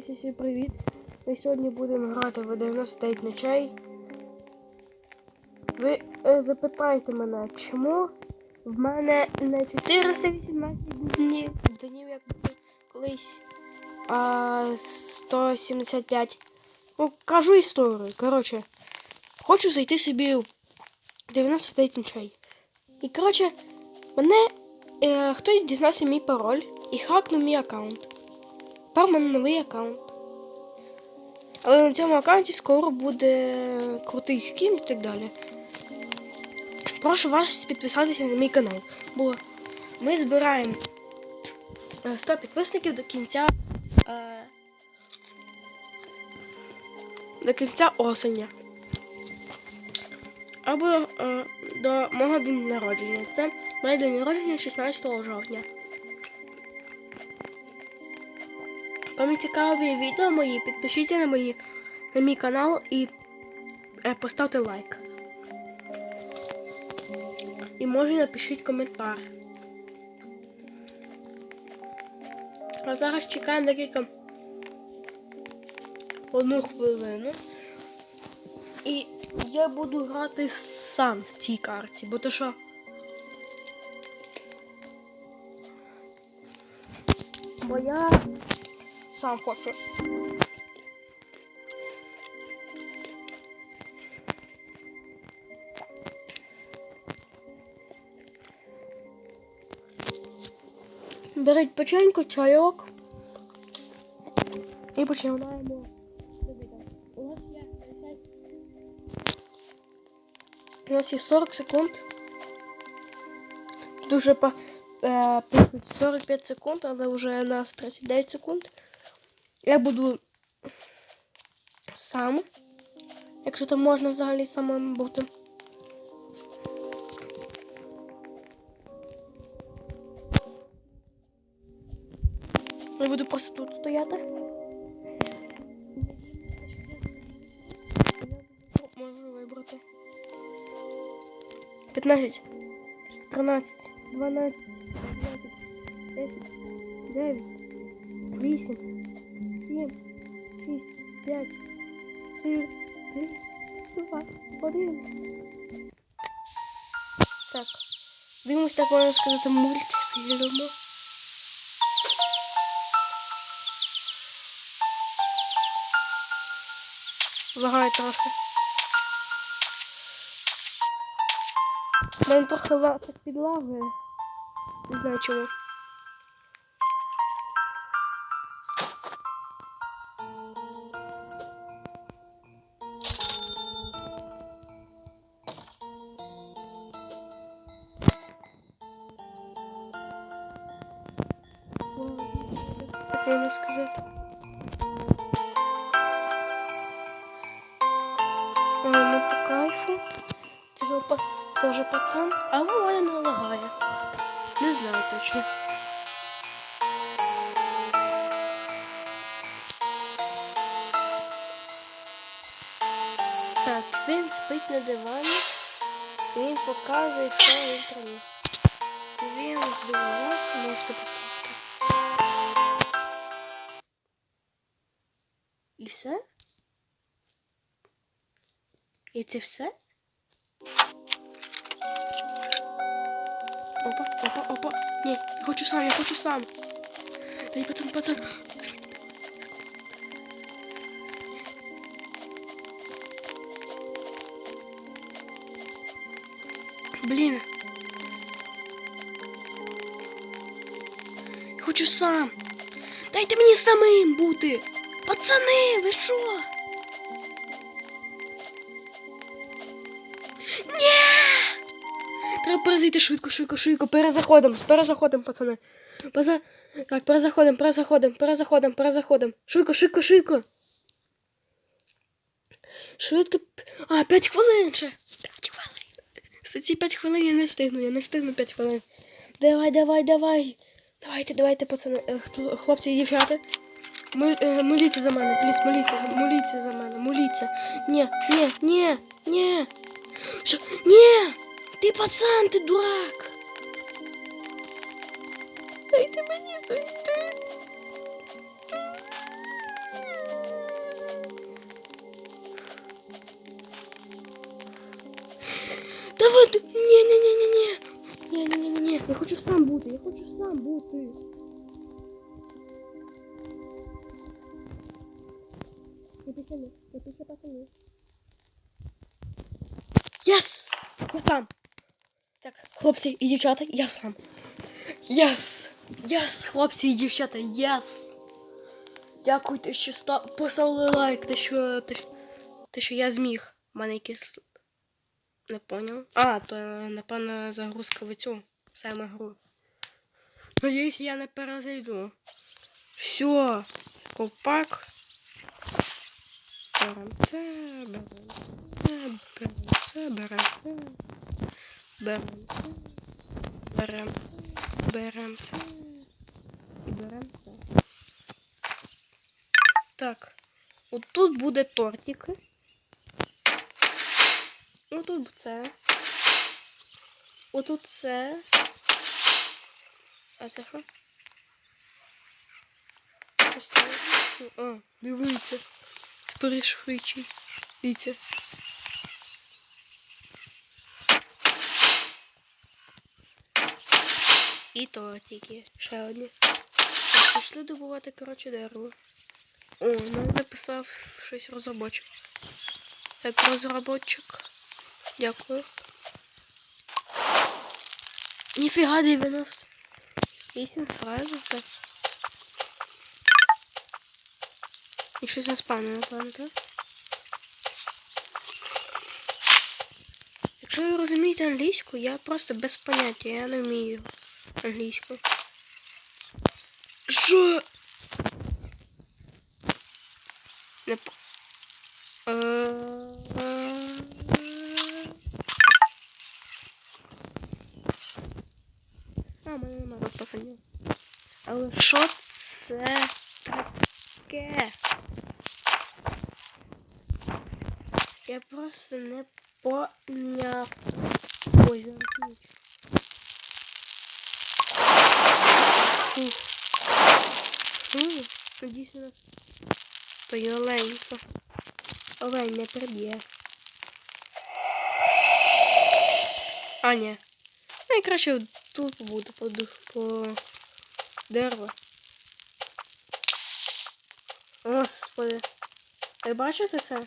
Всі-всі привіт. Ми сьогодні будемо грати в 99 ночей. Ви е, запитайте мене, чому в мене не 418 днів, днів як було колись, а 175. Ну, кажу історію. Коротше, хочу зайти собі в 99 ночей. І коротше, мене е, хтось дізнався мій пароль і хакнув мій аккаунт. Тепер в мене новий аккаунт. Але на цьому аккаунті скоро буде крутий скін і так далі. Прошу вас підписатися на мій канал, бо ми збираємо е, 100 підписників до кінця. е, До кінця осені. Або е, до мого день народження. Це моє день народження 16 жовтня. Кому цікаві відео мої, підпишіться на мої на мій канал і е, поставте лайк. І може напишіть коментар. А зараз чекаємо декілька одну хвилину. І я буду грати сам в цій карті, бо то що. Бо я сам хочу. Беріть печеньку, чайок. І починаємо. У нас є У нас є 40 секунд. Дуже по е, пишуть 45 секунд, але вже у нас 39 секунд. Я буду сам. Якщо там можна взагалі самим бути. Я буду просто тут стояти. Можу вибрати. 15, 13, 12, 13, 10, 9, 8, 7, 6, 5, 4, 3, 2, 1. Так. Дивимось, так можна сказати, мультфільму. Лагає трохи. Мене трохи ла... так підлагує. Не знаю чому. Можна сказати? Ой, ну по кайфу. Цього теж пацан. А мене не лагає. Не знаю точно. Так, він спить на дивані. Він показує, що він приніс. Він здивувався, можете послухати. Все? І це все? Опа, опа, опа. Ні, я хочу сам, я хочу сам. Дай, пацан, пацан. Блін. Хочу сам. Дайте мені самим бути. Пацани, ви що? Треба перезайти швидко, швидко, швидко. Перезаходимо, перезаходимо, пацани. Переза... Так, перезаходимо, перезаходимо, перезаходимо, перезаходимо. Швидко, швидко, швидко. Швидко. А, 5 хвилин ще. 5 хвилин. За ці 5 хвилин я не встигну, я не встигну 5 хвилин. Давай, давай, давай. Давайте, давайте, пацани, е, хлопці і дівчата. Моліться э, за мене, пліс, моліться, моліться за мене, моліться. Ні, ні, ні, ні. Що? Ні! Ти пацан, ти дурак. Дайте мені зайти. Та ви... Ні, ні, ні, ні, ні. Ні, ні, ні, ні. Я хочу сам бути, я хочу сам бути. Після них, я після пацанів. Єс! Я сам. Так, хлопці і дівчата, я сам. Єс! Єс, хлопці і дівчата, єс! Дякуйте, що ста... поставили лайк, те, що, те, те, що я зміг. У мене якийсь... Не поняв. А, то, напевно, загрузка в цю саме гру. Надіюсь, я не перезайду. Все, ковпак. Берем це, берем берем це, берем це, берем це, берем, берем це і це. Так, от тут буде тортик. Отут це. Отут це. А це що? Там. А, дивіться. Тепер швидше. Дивіться. І тортики. Ще одні. Так, пішли добувати, коротше, дерево. О, нам написав щось розробочик. Як розробочик. Дякую. Ніфіга 90. Вісім сразу так. І щось спамі, напевно, так? Якщо ви розумієте англійську, я просто без поняття, я не вмію англійську. Що? Не по... А, мене немає пацанів. Але що це таке? Я просто не поняв. Ой, замкніть. Фух. Фу, надіюсь у нас. То є оленька. Олень не приб'є. А, ні. Найкраще тут буду по, по дерево. Господи. Ви бачите це?